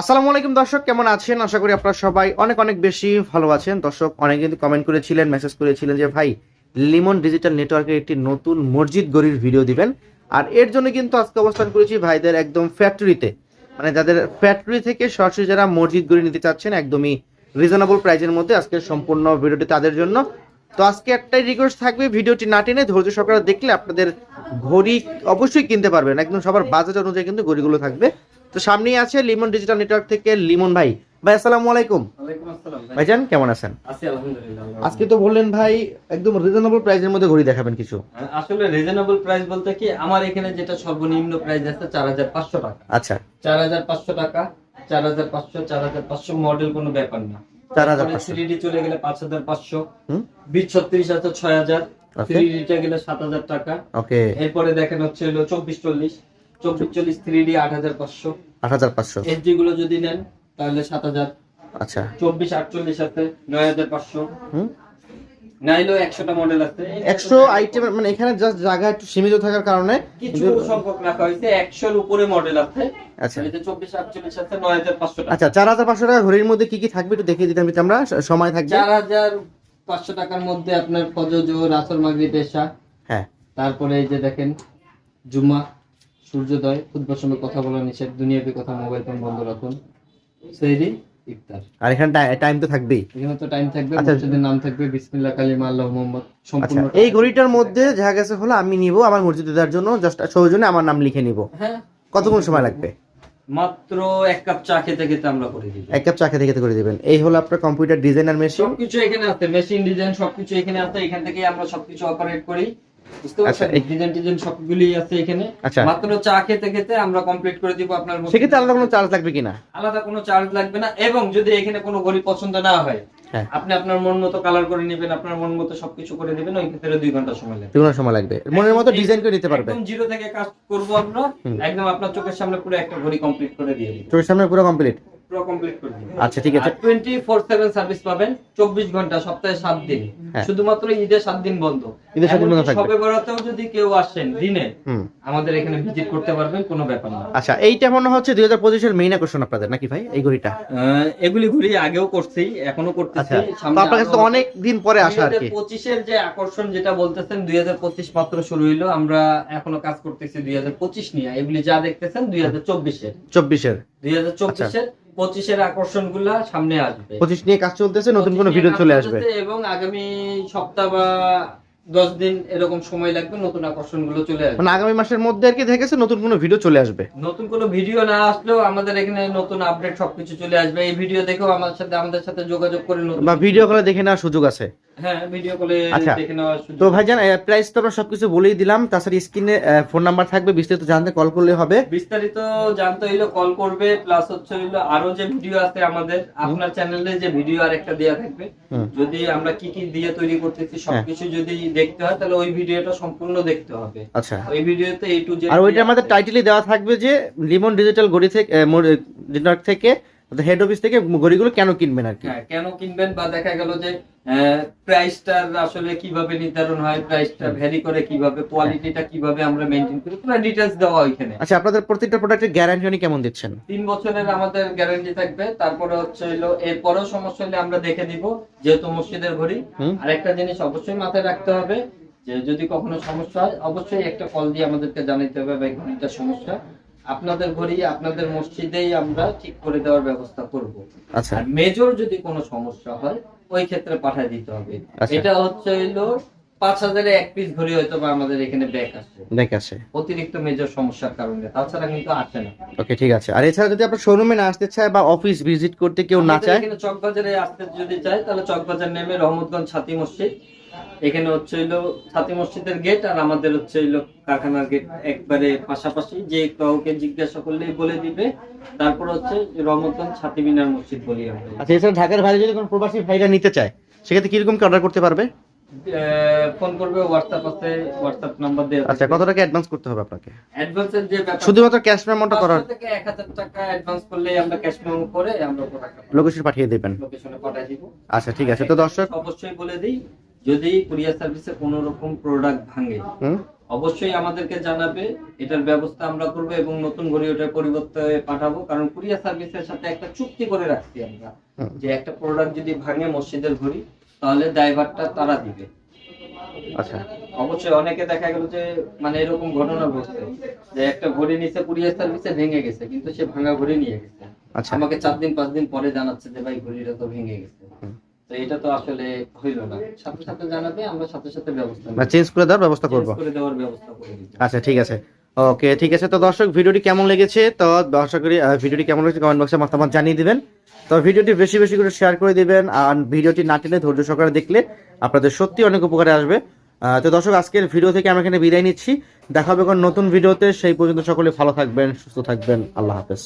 আসসালামু আলাইকুম দর্শক, কেমন আছেন? আশা করি আপনারা সবাই অনেক অনেক বেশি ভালো আছেন। দর্শক, অনেকে কিন্তু কমেন্ট করেছিলেন মেসেজ করেছিলেন যে, ভাই লিমন ডিজিটাল নেটওয়ার্কের একটি নতুন মসজিদ গড়ির ভিডিও দিবেন। আর এর জন্য কিন্তু আজকে অবস্থান করেছি ভাইদের একদম ফ্যাক্টরিতে মানে যাদের ফ্যাক্টরি থেকে সরাসরি যারা মসজিদ গড়ি নিতে চাচ্ছেন, একদমই রিজনেবল প্রাইজের মধ্যে আজকে সম্পূর্ণ ভিডিওটি তাদের জন্য। তো আজকে একটাই রিকোয়েস্ট থাকবে, ভিডিওটি না টেনে ধৈর্য সহকারে দেখলে আপনাদের ঘড়ি অবশ্যই কিনতে পারবেন। একদম সবার বাজেট অনুযায়ী কিন্তু ঘড়িগুলো থাকবে। তো সামনেই আছে লিমন ডিজিটাল নেটওয়ার্ক থেকে লিমন ভাই। ভাই আসসালামু আলাইকুম। ওয়ালাইকুম আসসালাম ভাই। ভাইজান কেমন আছেন? আছি আলহামদুলিল্লাহ আজকে তো বললেন ভাই একদম রিজনেবল প্রাইসের মধ্যে ঘড়ি দেখাবেন কিছু। আসলে রিজনেবল প্রাইস বলতে কি আমার এখানে যেটা সর্বনিম্ন প্রাইস আছে চার হাজার পাঁচশো টাকা। আচ্ছা। চার হাজার পাঁচশো টাকা চার হাজার পাঁচশো চার হাজার পাঁচশো মডেল কোনো ব্যাপার না। 4,500 থ্রি ডি চলে গেলে পাঁচ হাজার পাঁচশো। বিশ ছত্রিশ আছে ছয় হাজার. থ্রি ডিটা গেলে সাত হাজার টাকা। ওকে এরপরে দেখেন হচ্ছে হলো চব্বিশ চল্লিশ। চব্বিশ চল্লিশ থ্রি ডি আট হাজার পাঁচশো। আট হাজার পাঁচশো। এইচডি গুলো যদি নেন তাহলে সাত হাজার। আচ্ছা। চব্বিশ আটচল্লিশ আছে নয় হাজার পাঁচশো। নাইলেও একশোটা মডেল আছে। একশো আইটেম মানে এখানে জাস্ট জায়গা একটু সীমিত থাকার কারণে কিছু সংখ্যক রাখা হয়েছে একশোর উপরে মডেল আছে। আচ্ছা। চব্বিশ আটচল্লিশ আছে নয় হাজার পাঁচশো আচ্ছা চার হাজার পাঁচশো টাকা ঘড়ির মধ্যে কি কি থাকবে একটু দেখিয়ে দিতাম আমরা সময় থাকবে। চার হাজার পাঁচশো টাকার মধ্যে আপনার ফজর রাসর মাগরি পেশা। হ্যাঁ। তারপরে এই যে দেখেন জুমা সূর্যোদয় খুদবার সময় কথা বলা নিষেধ দুনিয়াবি কথা মোবাইল ফোন বন্ধ রাখুন। সেহরি ইফতার। আর এখানে টাইম তো থাকবেই। এখানে তো টাইম থাকবে আচ্ছা। মসজিদের নাম থাকবে বিসমিল্লাহ কালিমা আল্লাহ মোহাম্মদ আচ্ছা সম্পূর্ণ এই ঘড়িটার মধ্যে দেখা গেছে হলো আমি নিব আমার মসজিদে দেওয়ার জন্য জাস্ট সৌজনে আমার নাম লিখে নিব। হ্যাঁ। কতক্ষণ সময় লাগবে? মাত্র এক কাপ চা খেতে খেতে আমরা করে দিই এক কাপ চা খেতে খেতে করে দিবেন। এই হলো আপনার কম্পিউটার ডিজাইনার মেশিন সবকিছু এখানে আছে মেশিন ডিজাইন সবকিছু এখানে আছে এখান থেকে আমরা সবকিছু অপারেট করি। বুঝতে আচ্ছা, পারছেন ডিজাইন ডিজাইন সবগুলি আছে এখানে। আচ্ছা। মাত্র চা খেতে খেতে আমরা কমপ্লিট করে দিব আপনার সেক্ষেত্রে আলাদা কোনো চার্জ লাগবে কিনা? আলাদা কোনো চার্জ লাগবে না এবং যদি এখানে কোনো ঘড়ি পছন্দ না হয় হ্যাঁ। আপনি আপনার মন মতো কালার করে নেবেন আপনার মন মতো সবকিছু করে নেবেন ওই ক্ষেত্রে দুই ঘণ্টা সময় লাগবে। সময় লাগবে। মনের মতো ডিজাইন করে নিতে একদম জিরো থেকে কাজ করব আমরা একদম আপনার চোখের সামনে পুরো একটা ঘড়ি কমপ্লিট করে দিয়ে দিব। চোখের সামনে পুরো কমপ্লিট পুরো কমপ্লিট করে দিব আচ্ছা ঠিক আছে। টোয়েন্টি ফোর সেভেন সার্ভিস পাবেন চব্বিশ ঘণ্টা সপ্তাহে সাত দিন। হ্যাঁ। শুধুমাত্র ঈদের সাত দিন বন্ধ। ঈদের সাত দিন বন্ধ থাকবে। সবে বরাতেও যদি কেউ আসেন দিনে আমাদের এখানে ভিজিট করতে পারবেন কোনো ব্যাপার না। আচ্ছা এইটা মনে হচ্ছে দুই হাজার মেইন আকর্ষণ আপনাদের নাকি ভাই এই ঘড়িটা? এগুলি ঘুরি আগেও করছি এখনও করতেছি। আচ্ছা আপনার কাছে অনেক দিন পরে আসা আর কি। যে আকর্ষণ যেটা বলতেছেন দুই হাজার পঁচিশ মাত্র শুরু হইল। আমরা এখনও কাজ করতেছি দুই হাজার পঁচিশ নিয়ে। এগুলি যা দেখতেছেন দুই হাজার চব্বিশের। চব্বিশের। দুই হাজার চব্বিশের পঁচিশের আকর্ষণগুলা সামনে আসবে। পঁচিশ নিয়ে কাজ চলতেছে নতুন কোনো ভিডিও চলে আসবে। এবং আগামী সপ্তাহ বা দশ দিন এরকম সময় লাগবে নতুন আকর্ষণগুলো চলে আসবে। মানে আগামী মাসের মধ্যে আর কি দেখেছে নতুন কোনো ভিডিও চলে আসবে। নতুন কোনো ভিডিও না আসলেও আমাদের এখানে নতুন আপডেট সবকিছু চলে আসবে। এই ভিডিও দেখেও আমাদের সাথে আমাদের সাথে যোগাযোগ করে নতুন বা ভিডিও গুলো দেখে নেওয়ার সুযোগ আছে। হ্যাঁ ভিডিও কলে আচ্ছা। তো ভাইজান প্রাইস তো আমরা সবকিছু বলেই দিলাম তাছাড়া স্ক্রিনে ফোন নাম্বার থাকবে বিস্তারিত জানতে কল করলে হবে। বিস্তারিত জানতে হইল কল করবে প্লাস হচ্ছে হইল আরও যে ভিডিও আছে আমাদের আপনার চ্যানেলে যে ভিডিও আরেকটা দেয়া থাকবে। যদি আমরা কি কি দিয়ে তৈরি করতেছি সবকিছু যদি দেখতে হয় তাহলে ওই ভিডিওটা সম্পূর্ণ দেখতে হবে। আচ্ছা। ওই ভিডিওতে এই টু জেড আর ওইটা আমাদের টাইটেলে দেওয়া থাকবে যে লিমন ডিজিটাল গড়ি থেকে নেটওয়ার্ক থেকে হেড অফিস থেকে গড়িগুলো কেন কিনবেন আর কি? হ্যাঁ কেন কিনবেন বা দেখা গেল যে প্রাইসটা আসলে কীভাবে নির্ধারণ হয় প্রাইসটা ভ্যারি করে কীভাবে কোয়ালিটিটা কীভাবে আমরা মেনটেন করি পুরো ডিটেলস দেওয়া ওইখানে। আচ্ছা আপনাদের প্রত্যেকটা প্রোডাক্টের গ্যারান্টি উনি কেমন দিচ্ছেন? তিন বছরের আমাদের গ্যারান্টি থাকবে তারপরে হচ্ছে হলো এরপরেও সমস্যা হলে আমরা দেখে দিব যেহেতু মসজিদের ঘড়ি। আর একটা জিনিস অবশ্যই মাথায় রাখতে হবে যে যদি কখনো সমস্যা হয় অবশ্যই একটা কল দিয়ে আমাদেরকে জানাইতে হবে বা সমস্যা। আপনাদের ঘরেই আপনাদের মসজিদেই আমরা ঠিক করে দেওয়ার ব্যবস্থা করব। আচ্ছা। আর মেজর যদি কোনো সমস্যা হয় ওই ক্ষেত্রে পাঠিয়ে দিতে হবে। আচ্ছা। এটা হচ্ছে হইল পাঁচ হাজারে এক পিস ঘড়ি হয়তো বা আমাদের এখানে ব্যাক আসে দেখ আছে অতিরিক্ত মেজর সমস্যার কারণে। তাছাড়া কিন্তু আসে না। ওকে ঠিক আছে। আর এছাড়া যদি আপনার শোরুমে না আসতে চায় বা অফিস ভিজিট করতে কেউ না আমাদের চায়? এখানে চকবাজারে আসতে যদি চায় তাহলে চকবাজার নেমে রহমতগঞ্জ ছাতি মসজিদ। এখানে হচ্ছে হইল ছাতি মসজিদের গেট আর আমাদের হচ্ছে হইল কারখানার গেট একবারে পাশাপাশি। যে কাউকে জিজ্ঞাসা করলেই বলে দিবে। তারপর হচ্ছে রহমতগঞ্জ ছাতি মিনার মসজিদ বলি আমরা। আচ্ছা এছাড়া ঢাকার বাইরে যদি কোনো প্রবাসী ভাইরা নিতে চায় সেক্ষেত্রে কীরকম কি অর্ডার করতে পারবে? ফোন করবে হোয়াটসঅ্যাপ আছে হোয়াটসঅ্যাপ নাম্বার দিয়ে আচ্ছা কত টাকা অ্যাডভান্স করতে হবে আপনাকে? অ্যাডভান্সের যে ব্যাপার শুধুমাত্র ক্যাশ পেমেন্টটা করার থেকে এক হাজার টাকা অ্যাডভান্স করলে আমরা ক্যাশ মেমো করে আমরা প্রোডাক্ট লোকেশন পাঠিয়ে দেবেন। লোকেশনে পাঠিয়ে দিব। আচ্ছা ঠিক আছে। তো দর্শক অবশ্যই বলে দিই যদি কুরিয়ার সার্ভিসে কোনো রকম প্রোডাক্ট ভাঙে অবশ্যই আমাদেরকে জানাবে এটার ব্যবস্থা আমরা করব এবং নতুন ঘড়ি ওটার পরিবর্তে পাঠাবো। কারণ কুরিয়ার সার্ভিসের সাথে একটা চুক্তি করে রাখছি আমরা যে একটা প্রোডাক্ট যদি ভাঙে মসজিদের ঘড়ি তাহলে ড্রাইভারটা তারা দিবে। আচ্ছা। অবশ্যই অনেকে দেখা গেল যে মানে এরকম ঘটনা ঘটছে যে একটা ঘড়ি নিচে কুরিয়ার সার্ভিসে ভেঙে গেছে কিন্তু সে ভাঙা ঘড়ি নিয়ে গেছে। আচ্ছা। আমাকে চার দিন পাঁচ দিন পরে জানাচ্ছে যে ভাই ঘড়িটা তো ভেঙে গেছে। তো এটা তো আসলে হইল না। সাথে সাথে জানাবে আমরা সাথে সাথে ব্যবস্থা চেঞ্জ করে দেওয়ার ব্যবস্থা করব। করে দেওয়ার ব্যবস্থা করে আচ্ছা ঠিক আছে। ওকে, ঠিক আছে। তো দর্শক, ভিডিওটি কেমন লেগেছে? তো করি ভিডিওটি কেমন লেগেছে কমেন্ট বক্সে মতামত জানিয়ে দিবেন। তো ভিডিওটি বেশি বেশি করে শেয়ার করে দিবেন আর ভিডিওটি না টেনে ধৈর্য সহকারে দেখলে আপনাদের সত্যি অনেক উপকারে আসবে। তো দর্শক, আজকের ভিডিও থেকে আমি এখানে বিদায় নিচ্ছি। দেখা হবে নতুন ভিডিওতে। সেই পর্যন্ত সকলে ভালো থাকবেন, সুস্থ থাকবেন। আল্লাহ হাফেজ।